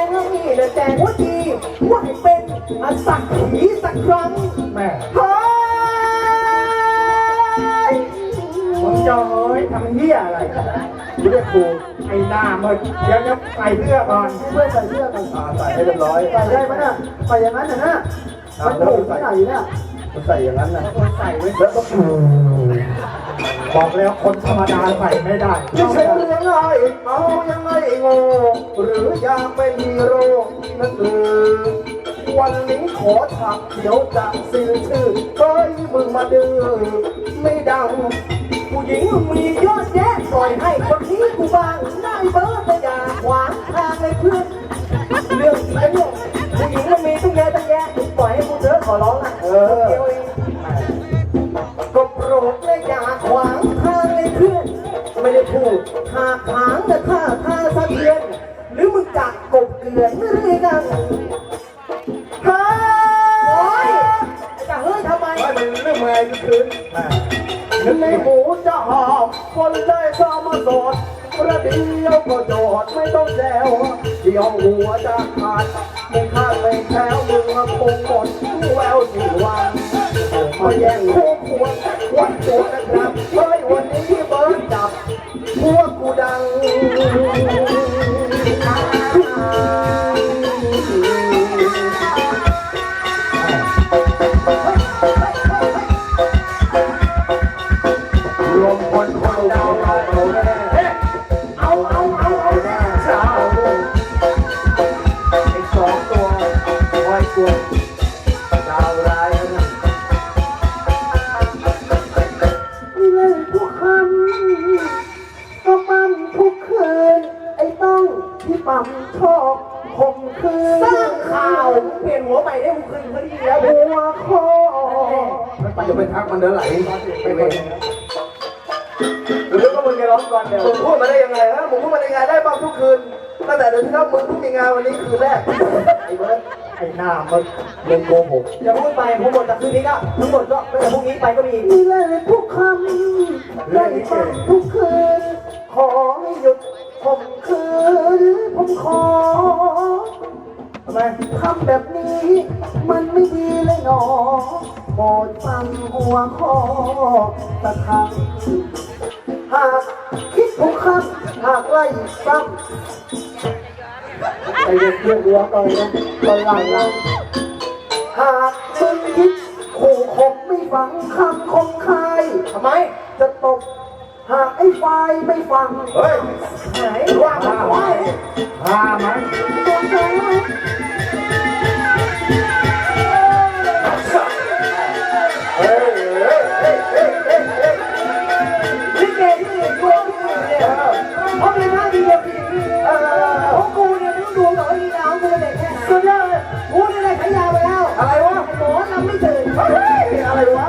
ชี้แจงนะนี่นะแจ้งว่าดีว่าให้เป็นอสักขีสักครั้งแม่เฮ้ยผมจะเฮ้ยทำเหี้ยอะไรกูเรียกครูไอ้หน้ามึงเดี๋ยวจะใส่เสื้อก่อนเพื่อนใส่เสื้อกันอ่าใส่ให้เรียบร้อยใส่ได้ไหมน่ะใส่อย่างนั้นน่ะนะมันถูกที่ไหนเนี่ยมันใส่อย่างนั้นนะคนใส่ไว้แล้วก็บอกแล้วคนธรรมดาใส่ไม่ได้จะเชื่อยังไงเอายังไงโง่หรื ออยากเป็นฮีโร่นั่นคือวันนี้ขอถักเดี๋ยวจะสิ้นชื่อเฮ้ยมึงมาดื้อไม่ดัง ผู้หญิงมึงมีเยอะแยะปล่อยให้คนนี้กูบ้างได้เบิร์ดแต่อย่าขวางทางเลยเพื่อนเรื่องจริงนะเนี่ยผู้หญิงมันมีตั้งเยอะตั้งแยะปล่อยให้กูเถอะขอร้องนะเออเดียวเองก็โปรดและอย่าขวางทางเลยเพื่อนไม่ได้พูดหากขาง ดือนไม่เรื่อกันเฮ้ยจะเฮ้ยทำไมว่าเป็นเรื่องไงก็คืนแม่ในหมูจะหอมคนเลยชอบมาโดระเดียวก็โดดไม่ต้องแซวเดี๋ยวหัวจะขาดไม่ขาดไม่แถวมึงมาคงหมดแววสีวันมาแย่งคู่ควรวันโจดนะครับ ใหม่ได้มึงคืนพอดีแล้วหัวคอมันจะไปทักมันเดินไหลไปเลยหรือก็มึงจะร้องก่อนเดี๋ยวมึงพูดมาได้ยังไงฮะมึงพูดมาได้ยังไงได้ปั๊มทุกคืน ตั้งแต่เดือนที่แล้วมึงเพิ่งมีงานวันนี้คืนแรก ไอ้เบิร์ดไอ้หน้ามันเล่นโกหกอย่าพูดไปพอหมดจากคืนนี้ก็ทั้งหมดก็ตั้งแต่พรุ่งนี้ไปก็มีมีเลยทุกคำได้ฟังทุกคืน ขอให้หยุดผมคืนผมขอทำไมทำแบบ ไม่ดีเลยหนอโปรดฟังหัวข้อสักครั้งหากคิดทุกคำหากไล่ซ้ำไอ้เด็กเพื่อนรัวต่อยนะตอยหลังเราหากมึงคิดขู่ข่มไม่ฟังคำคมคายทำไม จะตบหากไอ้ไฟไม่ฟังเฮ้ยไหนว่ามันไว้พามันตัวเธอเฮ้ยเฮ้ยเฮ้ยเฮ้ยเฮ้ยเฮ้ยลิเกที่อื่นตัวที่อื่นเนี่ยเพราะเป็นหนว่าไหน สุดยอดเลยกูนี่ได้ขายไปแล้วอะไรวะหมอลำไม่ตื่นเฮ้ยอะไรวะ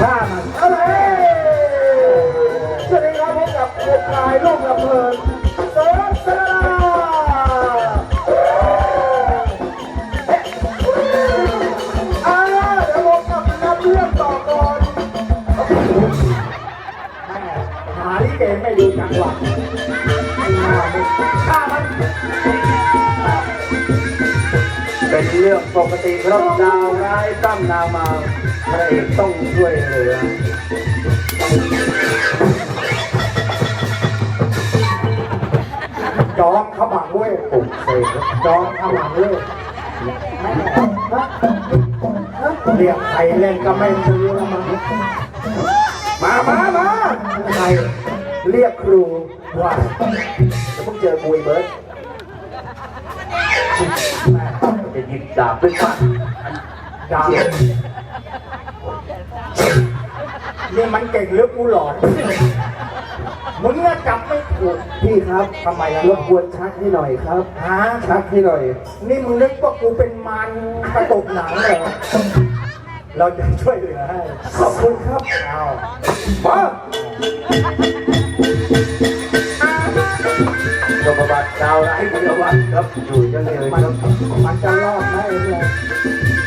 พามันอะไรสวัสดีครับพบกับเด็กชายลูก จังหวะฆ่ามันเป็นเรื่องปกติครับดาวร้ายตั้มนามาพระเอกต้องช่วยเหลือจองขมังเว้ยปลุกเครับจองขมังเว้ยเรียกใครเล่นก็ไม่ซื้อแล้วมั้งมา มา มาใคร เรียกครูว่าจะเพิ่งเจอคุยเบิร์ดจะหยิบดาบด้วยกันดาวนี่มันเก่งหรือกูหลอนมึงน่ะจับไม่ถูกพี่ครับทำไมล่ะรบกวนชักให้หน่อยครับฮะชักให้หน่อย นี่มึงนึกว่ากูเป็นมันกระตุกหนังเหรอเราจะช่วยเหลือให้ขอบคุณครับเอามาจบประวัดดาวร้ายพิรวัตรครับอยู่ยังไงครับมันจะรอดไหมเนี่ย